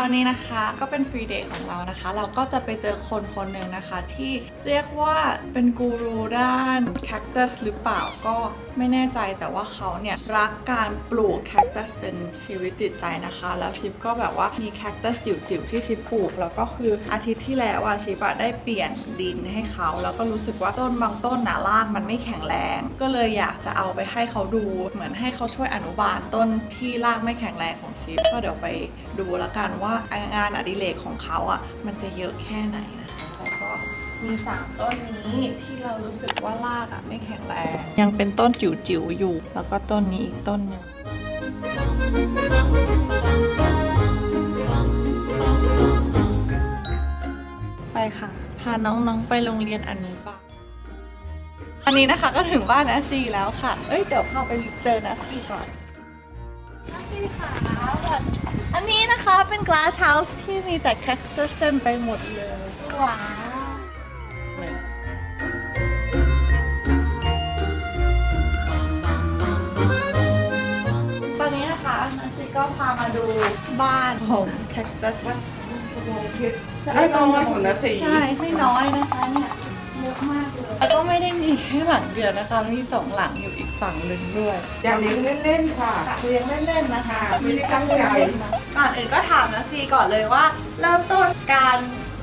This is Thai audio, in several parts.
ค่ะวันนี้นะคะก็เป็นฟรีเดย์ของเรานะคะ เราก็จะไปเจอคนคนหนึ่งนะคะ ที่เรียกว่าเป็นกูรูด้านแคคตัสหรือเปล่าก็ไม่แน่ใจแต่ว่าเขาเนี่ยรักการปลูกแคคตัสเป็นชีวิตจิตใจนะคะ แล้วชิปก็แบบว่ามีแคคตัสจิ๋วๆที่ชิปปลูก แล้วก็คืออาทิตย์ที่แล้วอะชิปอะได้เปลี่ยนดินให้เขา แล้วก็รู้สึกว่าต้นบางต้นหนารากมันไม่แข็งแรง ก็เลยอยากจะเอาไปให้เขาดูเหมือนให้เขาช่วยอนุบาลต้นที่รากไม่แข็งแรงของชิปก็เดี๋ยวไปดูแล้วกันว่างานอดิเรกของเขาอะมันจะเยอะแค่ไหนนะคะแล้วก็มีสามต้นนี้ที่เรารู้สึกว่ารากอะไม่แข็งแรงยังเป็นต้นจิ๋วๆอยู่ แล้วก็ต้นนี้อีกต้นหนึ่งไปค่ะ พาน้องๆไปโรงเรียนอนุบาลอันนี้นะคะก็ถึงบ้านนัสซีแล้วค่ะ เอ้ยเดี๋ยวพาไปเจอนัสซีก่อนนัสซีค่ะแบบ อันนี้นะคะเป็น glass house ที่มีแต่ cactus เต็มไปหมดเลย ว้าวตอนนี้นะคะนัสซีก็พามาดูบ้านของ cactus ใช่ไม่น้อยของนาทีใช่ไม่น้อยนะคะเนี่ยเยอะมากเลยแล้วก็ไม่ได้มีแค่หลังเดียวนะคะมีสองหลังอยู่อีก ฝั่งหนึ่งด้วยอย่างเลี้ยงเล่นๆค่ะเลี้ยงเล่นๆนะคะไม่ได้ตั้งใจก่อนอื่นก็ถามนะซีก่อนเลยว่า เริ่มต้นการ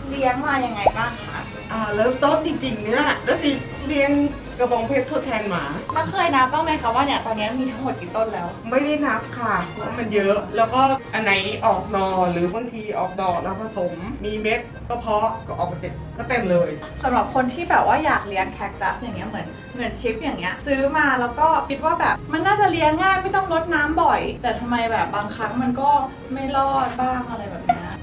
เลี้ยงมายังไงบ้างคะอ่าเริ่มต้นจริงๆเนี่ยแล้วสิเลี้ยง กระบองเพชรทดแทนหมา แล้วเคยนับบ้างไหมคะว่าเนี่ยตอนนี้มีทั้งหมดกี่ต้นแล้ว ไม่ได้นับค่ะเพราะมันเยอะ แล้วก็อันไหนออกหนอหรือบางทีออกดอกแล้วผสม มีเม็ดก็เพาะก็ออกมาเต็มก็เต็มเลยสำหรับคนที่แบบว่าอยากเลี้ยงแคคตัสอย่างเงี้ยเหมือนเหมือนชิปอย่างเงี้ยซื้อมาแล้วก็คิดว่าแบบมันน่าจะเลี้ยงง่ายไม่ต้องรดน้ำบ่อย แต่ทำไมแบบบางครั้งมันก็ไม่รอดบ้างอะไรแบบเนี้ย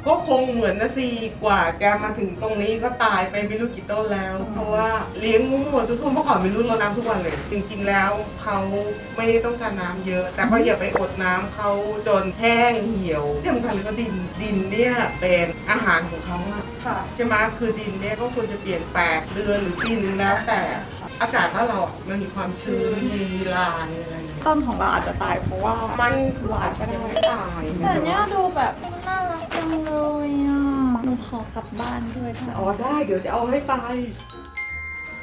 ก็คงเหมือนนะสิกว่าแกมาถึงตรงนี้ก็ตายไปไม่รู้กี่ต้นแล้วอืมเพราะว่าเลี้ยงงูหมดทุกคนเมื่อก่อนไม่รู้รดน้ำทุกวันเลย จริงๆแล้วเขาไม่ได้ต้องการน้ำเยอะ แต่ก็อย่าไปอดน้ำเขาจนแห้งเหี่ยวที่สำคัญเลยก็ดินดินเนี่ยเป็นอาหารของเขาอะค่ะ ใช่ไหมคือดินเนี่ยก็ควรจะเปลี่ยนแปลกเดือนหรือปีนึงแล้ว แต่อากาศบ้านเราอะมันมีความชื้นมีลามีอะไรอย่างเงี้ยต้นของเราอาจจะตายเพราะว่ามันหวานก็ได้ไม่ตาย แต่เนี้ยดูแบบน่ารักจั งเลยอะ หนูขอกลับบ้านด้วยค่ะอ๋อได้เดี๋ยวจะเอาให้ไป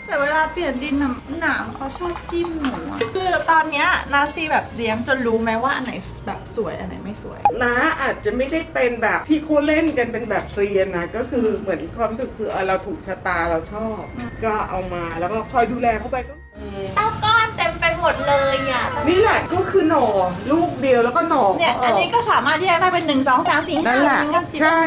แต่เวลาเปลี่ยนดินน่ะหนามเขาชอบจิ้มหนูอะคือตอนเนี้ยนาซีแบบเลี้ยงจนรู้ไหมว่าอันไหนแบบสวยอันไหนไม่สวย น้าอาจจะไม่ได้เป็นแบบที่เขาเล่นกันเป็นแบบเซียนนะก็คือเหมือนความรู้สึกคือเออเราถูกชะตาเราชอบอืมก็เอามาแล้วก็คอยดูแลเขาไปก็ ดเลยอะนี่แหละก็คือหน่อลูกเดียวแล้วก็หน่อเนี่ยขาอันกนี้ก็สามารถแยกได้เป็นหนึ่งสองสามสี่ห้านั่นแหละอัก็จิบใช่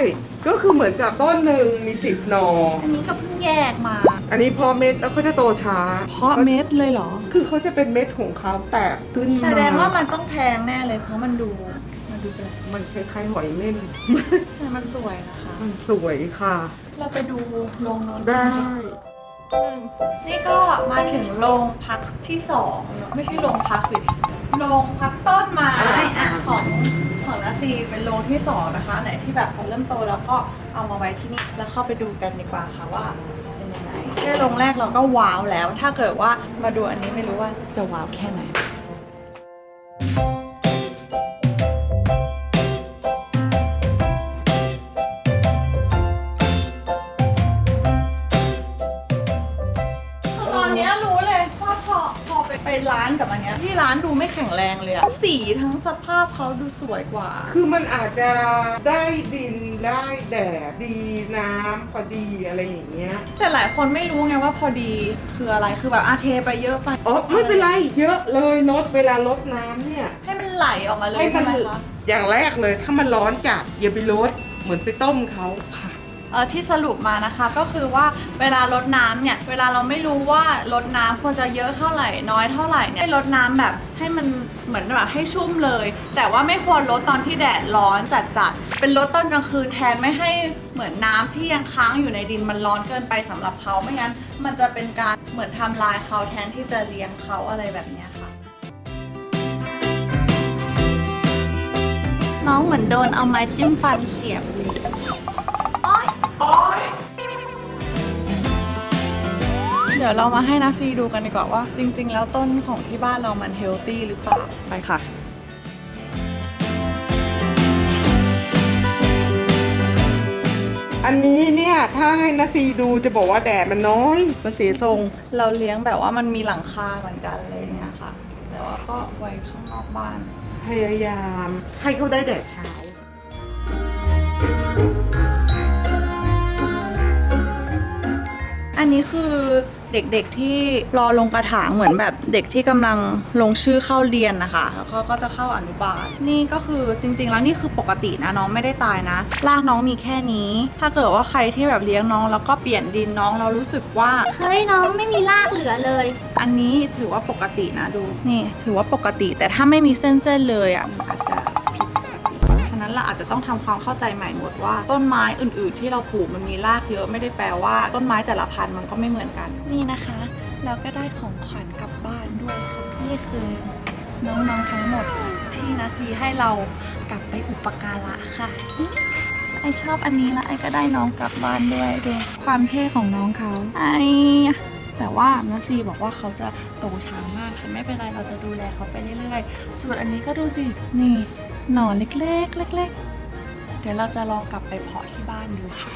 ก็คือเหมือนกับต้นหนึ่งมีสิบหน่อ อันนี้ก็เพิ่งแยกมาอันนี้พอเม็ดแล้วก็จะโตช้า เพาะเม็ดเลยเหรอ คือเขาจะเป็นเม็ดของเขาแตกขึ้นมาแสดงว่ามันต้องแพงแน่เลยเพราะมันดูมันดูแปลกมันคล้ายๆหอยเม่น แต่มันสวยนะคะ มันสวยค่ะ เราไปดูโรงนอนได้ นี่ก็มาถึงโรงพักที่สองเนอะไม่ใช่โรงพักสิโรงพักต้นไม้อะของของนาซีเป็นโรงที่สองนะคะ ไหนที่แบบเขาเริ่มโตแล้วก็เอามาไว้ที่นี่แล้วเข้าไปดูกันดีกว่าค่ะว่าเป็นยังไงแค่โรงแรกเราก็ว้าวแล้ว ถ้าเกิดว่ามาดูอันนี้ไม่รู้ว่าจะว้าวแค่ไหน ร้านกับอันเนี้ยที่ร้านดูไม่แข็งแรงเลยอะสีทั้งสภาพเขาดูสวยกว่า คือมันอาจจะได้ดินได้แดดดีน้ำพอดีอะไรอย่างเงี้ย แต่หลายคนไม่รู้ไงว่าพอดีคืออะไรคือแบบอาเทไปเยอะไปอ๋อไม่เป็นไรเยอะเลยลดเวลาลดน้ำเนี่ย ให้มันไหลออกมาเลยให้มัใช่นไหมคะอย่างแรกเลยถ้ามันร้อนจัดอย่าไปลดเหมือนไปต้มเขาค่ะ เออที่สรุปมานะคะก็คือว่าเวลาลดน้ำเนี่ยเวลาเราไม่รู้ว่าลดน้ำควรจะเยอะเท่าไหร่น้อยเท่าไหร่เนี่ยให้ลดน้ำแบบให้มันเหมือนแบบให้ชุ่มเลย แต่ว่าไม่ควรลดตอนที่แดดร้อนจัดๆเป็นลดตอนกลางคืนแทนไม่ให้เหมือนน้ำที่ยังค้างอยู่ในดินมันร้อนเกินไปสำหรับเขาไม่งั้น มันจะเป็นการเหมือนทำลายเขาแทนที่จะเลี้ยงเขาอะไรแบบเนี้ยค่ะ น้องเหมือนโดนเอาไม้จิ้มฟันเสียบเลย ดี๋ยวเรามาให้นาซีดูกันดีกว่าว่า จริง ๆ แล้วต้นของที่บ้านเรามันเฮลตี้หรือเปล่าไปค่ะอันนี้เนี่ยถ้าให้นาซีดูจะบอกว่าแดดมันน้อยมันเสียทรง เราเลี้ยงแบบว่ามันมีหลังคาเหมือนกันเลยเนี่ยค่ะ แต่ว่าก็ไว้ข้างนอกบ้าน พยายามให้เขาได้แดดเช้าอันนี้คือ เด็กๆที่รอลงกระถางเหมือนแบบเด็กที่กำลังลงชื่อเข้าเรียนนะคะแล้วเขาก็จะเข้าอนุบาลนี่ก็คือจริง ๆ แล้วนี่คือปกตินะน้องไม่ได้ตายนะรากน้องมีแค่นี้ ถ้าเกิดว่าใครที่แบบเลี้ยงน้อง แล้วก็เปลี่ยนดินน้องเรารู้สึกว่า เฮ้ยน้องไม่มีรากเหลือเลย อันนี้ถือว่าปกตินะดูนี่ ถือว่าปกติแต่ถ้าไม่มีเส้นๆเลยอะอาจ นั้นเราอาจจะต้องทำความเข้าใจใหม่หมดว่าต้นไม้อื่น ๆ ที่เราปลูกมันมีรากเยอะไม่ได้แปลว่าต้นไม้แต่ละพันธุ์มันก็ไม่เหมือนกัน นี่นะคะเราก็ได้ของขวัญกลับบ้านด้วยค่ะนี่คือน้องๆทั้งหมดที่นาซีให้เรากลับไปอุปการะค่ะไอชอบอันนี้แล้วไอก็ได้น้องกลับบ้านด้วยดูความเท่ของน้องเขาไอแต่ว่านาซีบอกว่าเขาจะโตช้ามากค่ะไม่เป็นไรเราจะดูแลเขาไปเรื่อยๆ ส่วนอันนี้ก็ดูสิ นี่ หน่อเล็กๆเล็กๆ เดี๋ยวเราจะลองกลับไปเพาะที่บ้านดูค่ะ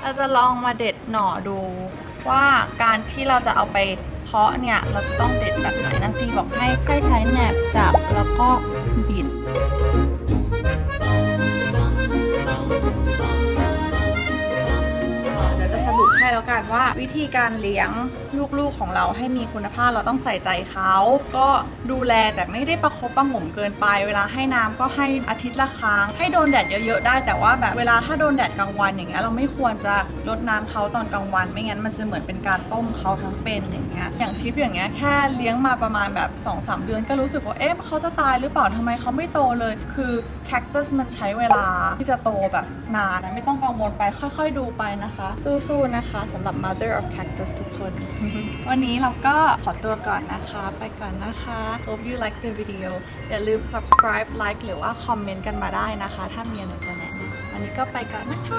เราจะลองมาเด็ดหน่อดูว่าการที่เราจะเอาไปเพาะเนี่ยเราจะต้องเด็ดแบบไหนนะซีบอกให้ให้ใช้แหนบจับแล้วก็บิด แล้วกันว่า วิธีการเลี้ยงลูกๆของเราให้มีคุณภาพเราต้องใส่ใจเขา ก็ดูแลแต่ไม่ได้ประคบประงมเกินไป เวลาให้น้ำก็ให้อาทิตย์ละครั้ง ให้โดนแดดเยอะๆได้ แต่ว่าแบบเวลาถ้าโดนแดดกลางวันอย่างเงี้ยเราไม่ควรจะลดน้ำเขาตอนกลางวัน ไม่งั้นมันจะเหมือนเป็นการต้มเขาทั้งเป็นอย่างเงี้ยอย่างชิปอย่างเงี้ยแค่เลี้ยงมาประมาณแบบ2อสเดือน ก็รู้สึกว่าเอ๊ะเขาจะตายหรือเปล่าทำไมเขาไม่โตเลย คือแคคตัสมันใช้เวลาที่จะโตแบบนานนะไม่ต้องกังวลไปค่อยๆดูไปนะคะ สู้ๆนะคะสำหรับ Mother of Cactus ทุกคน วันนี้เราก็ขอตัวก่อนนะคะ ไปก่อนนะคะ Hope you like the video อย่าลืม subscribe like หรือว่าคอมเมนต์กันมาได้นะคะ ถ้ามีอะไรจะแนะนำวันนี้ก็ไปก่อนนะคะ